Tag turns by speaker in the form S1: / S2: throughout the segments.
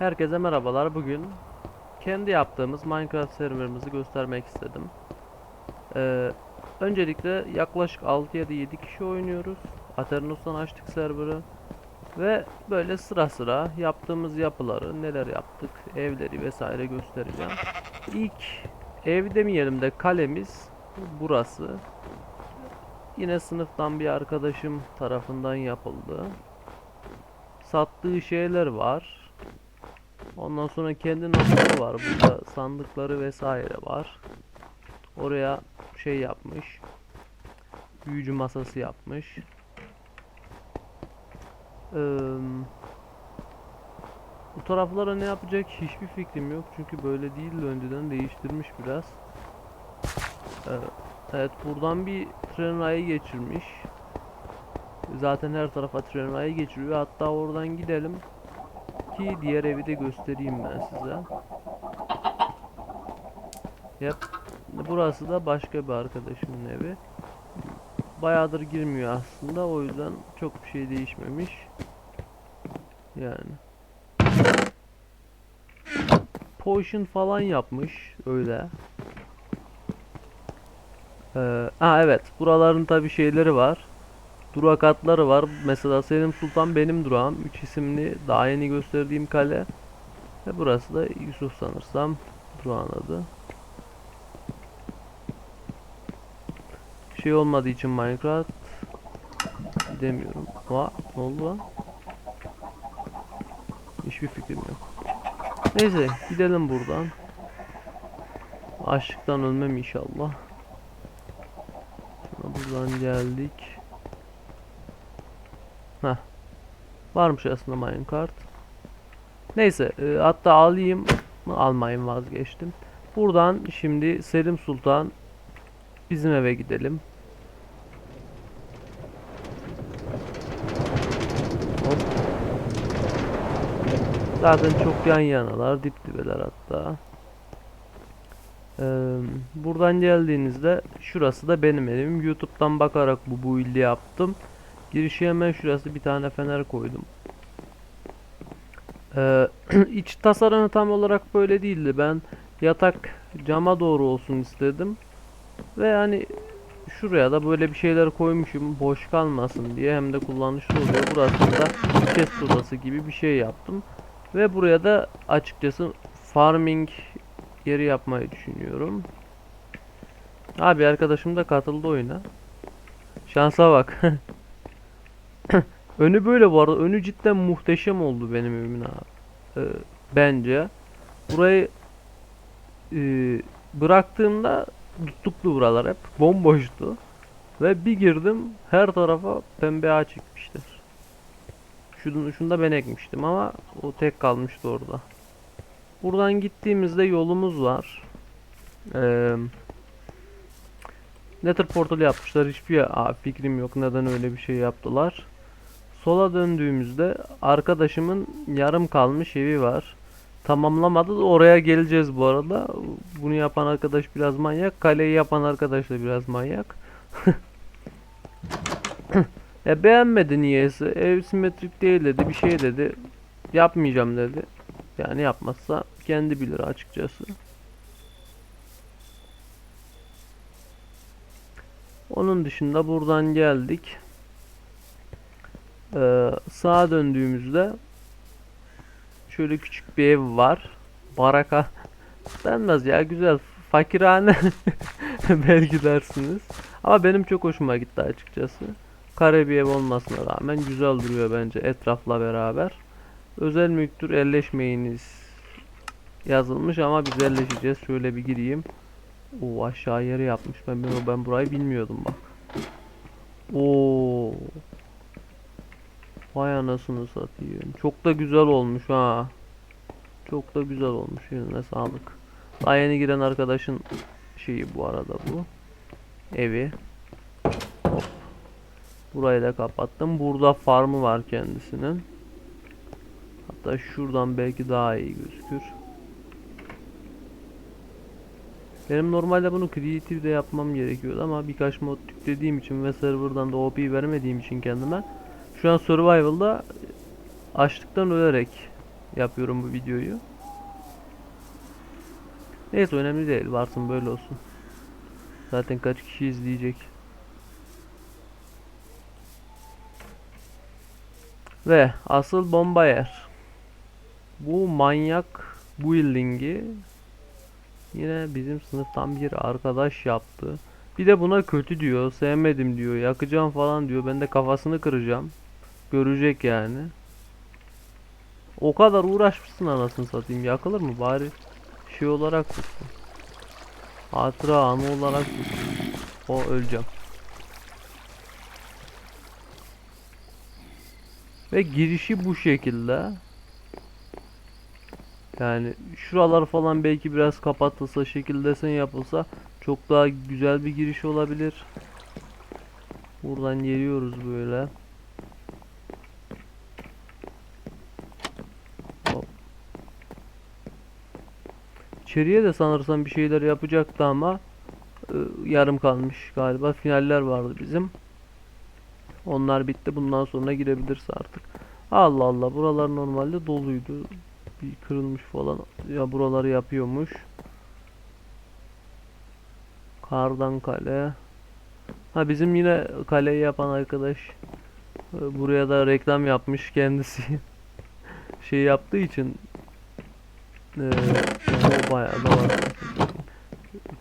S1: Herkese merhabalar. Bugün kendi yaptığımız Minecraft serverımızı göstermek istedim. Ee, öncelikle yaklaşık 6 ya da 7 kişi oynuyoruz. Aternos'tan açtık serverı. Ve böyle sıra sıra yaptığımız yapıları, neler yaptık, evleri vesaire göstereceğim. İlk ev demeyelim de kalemiz burası. Yine sınıftan bir arkadaşım tarafından yapıldı. Sattığı şeyler var. Ondan sonra kendi notları var. Burada sandıkları vesaire var. Oraya şey yapmış. Büyücü masası yapmış. Eee, bu taraflara ne yapacak hiçbir fikrim yok. Çünkü böyle değil de önceden değiştirmiş biraz. Ee, evet buradan bir tren rayı geçirmiş. Zaten her tarafa tren rayı geçiriyor. Hatta oradan gidelim ki diğer evi de göstereyim ben size. Yep. Burası da başka bir arkadaşımın evi. Bayağıdır girmiyor aslında. O yüzden çok bir şey değişmemiş. Yani. Potion falan yapmış öyle. Ee, ha evet. Buraların tabi şeyleri var. Durak atları var. Mesela Selim Sultan benim durağım. 3 isimli daha yeni gösterdiğim kale. Ve burası da Yusuf sanırsam durağın adı. Şey olmadığı için Minecraft demiyorum. Va ne oldu lan? Hiçbir fikrim yok. Neyse gidelim buradan. Açlıktan ölmem inşallah. Buradan geldik. Heh. Varmış aslında minecart. Neyse e, hatta alayım mı almayayım vazgeçtim. Buradan şimdi Selim Sultan bizim eve gidelim. Hop. Zaten çok yan yanalar, dip dibeler hatta. Ee, buradan geldiğinizde şurası da benim evim. YouTube'dan bakarak bu build'i yaptım. Girişe hemen şurası bir tane fener koydum. Ee, iç tasarımı tam olarak böyle değildi. Ben yatak cama doğru olsun istedim. Ve hani şuraya da böyle bir şeyler koymuşum boş kalmasın diye hem de kullanışlı oluyor. Burası da chest odası gibi bir şey yaptım. Ve buraya da açıkçası farming yeri yapmayı düşünüyorum. Abi arkadaşım da katıldı oyuna. Şansa bak. Önü böyle bu. Önü cidden muhteşem oldu benim evimin abi. Ee, bence. Burayı e, bıraktığımda tutuklu buralar hep. Bomboştu. Ve bir girdim her tarafa pembe ağaç ekmişler. Şunu, şunu da ben ekmiştim ama o tek kalmıştı orada. Buradan gittiğimizde yolumuz var. Eee Nether portal yapmışlar. Hiçbir Aa, fikrim yok neden öyle bir şey yaptılar. Sola döndüğümüzde arkadaşımın yarım kalmış evi var. Tamamlamadı da oraya geleceğiz bu arada. Bunu yapan arkadaş biraz manyak. Kaleyi yapan arkadaş da biraz manyak. e beğenmedi niyeyse. Ev simetrik değil dedi. Bir şey dedi. Yapmayacağım dedi. Yani yapmazsa kendi bilir açıkçası. Onun dışında buradan geldik. Ee, sağa döndüğümüzde şöyle küçük bir ev var. Baraka denmez ya güzel fakirhane belki dersiniz. Ama benim çok hoşuma gitti açıkçası. Kare bir ev olmasına rağmen güzel duruyor bence etrafla beraber. Özel mülktür elleşmeyiniz yazılmış ama biz elleşeceğiz. Şöyle bir gireyim. O aşağı yeri yapmış. Ben, ben burayı bilmiyordum bak. Oo. Vay anasını satayım. Çok da güzel olmuş ha. Çok da güzel olmuş. Eline sağlık. Daha yeni giren arkadaşın şeyi bu arada bu. Evi. Hop. Burayı da kapattım. Burada farmı var kendisinin. Hatta şuradan belki daha iyi gözükür. Benim normalde bunu Creative'de yapmam gerekiyordu ama birkaç mod yüklediğim için ve serverdan da OP vermediğim için kendime şu an Survival'da açlıktan ölerek yapıyorum bu videoyu. Neyse önemli değil. Varsın böyle olsun. Zaten kaç kişi izleyecek. Ve asıl bomba yer. Bu manyak building'i yine bizim sınıftan bir arkadaş yaptı. Bir de buna kötü diyor, sevmedim diyor, yakacağım falan diyor. Ben de kafasını kıracağım. Görecek yani. O kadar uğraşmışsın anasını satayım. Yakılır mı bari? Şey olarak tutsun. Hatıra anı olarak tutsun. O öleceğim. Ve girişi bu şekilde. Yani şuralar falan belki biraz kapatılsa, şekil desen yapılsa çok daha güzel bir giriş olabilir. Buradan geliyoruz böyle. İçeriye de sanırsam bir şeyler yapacaktı ama e, yarım kalmış galiba. Finaller vardı bizim. Onlar bitti. Bundan sonra girebiliriz artık. Allah Allah buralar normalde doluydu. Bir kırılmış falan. Ya buraları yapıyormuş. Kardan kale. Ha bizim yine kaleyi yapan arkadaş e, buraya da reklam yapmış kendisi. şey yaptığı için e, o bayağı da var.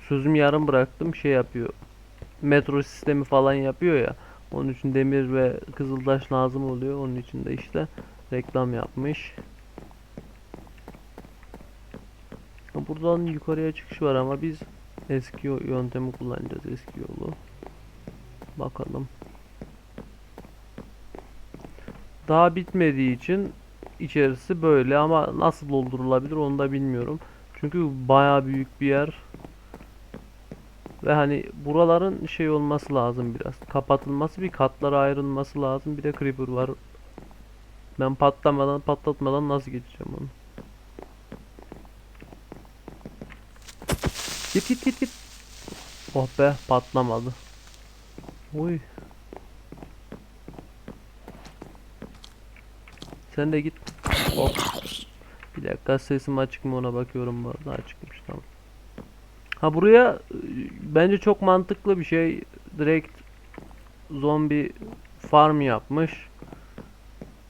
S1: Sözüm yarım bıraktım şey yapıyor. Metro sistemi falan yapıyor ya. Onun için demir ve kızıltaş lazım oluyor. Onun için de işte reklam yapmış. Buradan yukarıya çıkış var ama biz eski yöntemi kullanacağız eski yolu. Bakalım. Daha bitmediği için içerisi böyle ama nasıl doldurulabilir onu da bilmiyorum. Çünkü baya büyük bir yer. Ve hani buraların şey olması lazım biraz. Kapatılması bir katlara ayrılması lazım. Bir de creeper var. Ben patlamadan patlatmadan nasıl geçeceğim onu? Git git git git. Oh be patlamadı. Oy. Sen de git. Hop. Bir dakika sesim açık mı ona bakıyorum bu arada açıkmış tamam. Ha buraya e, bence çok mantıklı bir şey. Direkt zombi farm yapmış.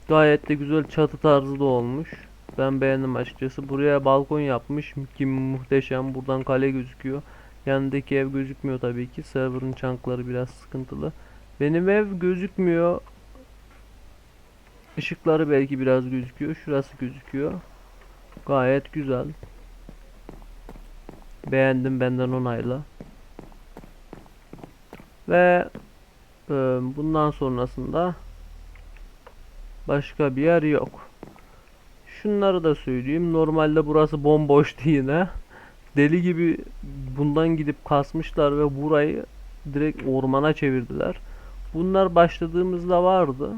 S1: Gayet de güzel çatı tarzı da olmuş. Ben beğendim açıkçası. Buraya balkon yapmış ki muhteşem. Buradan kale gözüküyor. Yanındaki ev gözükmüyor tabii ki. Server'ın çankları biraz sıkıntılı. Benim ev gözükmüyor. Işıkları belki biraz gözüküyor. Şurası gözüküyor. Gayet güzel. Beğendim benden onayla. Ve e, bundan sonrasında başka bir yer yok. Şunları da söyleyeyim. Normalde burası bomboştu yine. Deli gibi bundan gidip kasmışlar ve burayı direkt ormana çevirdiler. Bunlar başladığımızda vardı.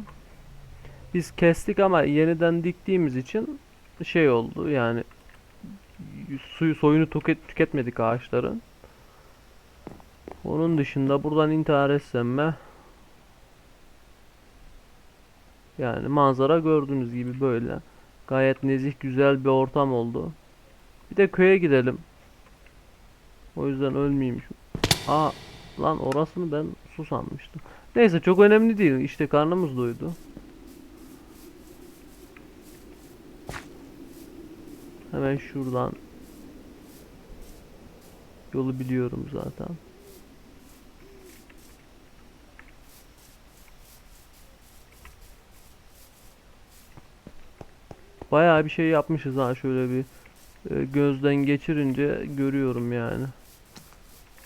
S1: Biz kestik ama yeniden diktiğimiz için şey oldu yani suyu soyunu tüket, tüketmedik ağaçların. Onun dışında buradan intihar etsem mi? Yani manzara gördüğünüz gibi böyle. Gayet nezih güzel bir ortam oldu. Bir de köye gidelim. O yüzden ölmeyeyim. Aa lan orasını ben su sanmıştım. Neyse çok önemli değil. İşte karnımız doydu. Hemen şuradan yolu biliyorum zaten. Bayağı bir şey yapmışız ha şöyle bir e, gözden geçirince görüyorum yani.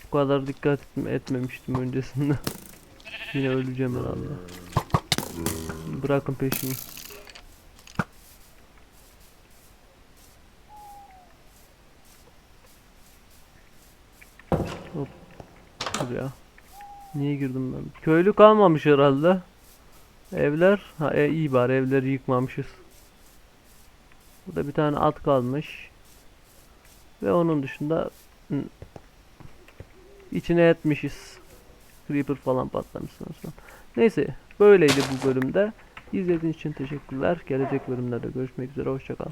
S1: Bu kadar dikkat etme- etmemiştim öncesinde. Yine öleceğim herhalde. Bırakın peşimi. Ya. Niye girdim ben? Köylü kalmamış herhalde. Evler. Ha e, iyi bari evleri yıkmamışız. Burada bir tane at kalmış. Ve onun dışında içine etmişiz. Creeper falan patlamış sonra. Neyse böyleydi bu bölümde. İzlediğiniz için teşekkürler. Gelecek bölümlerde görüşmek üzere. Hoşçakalın.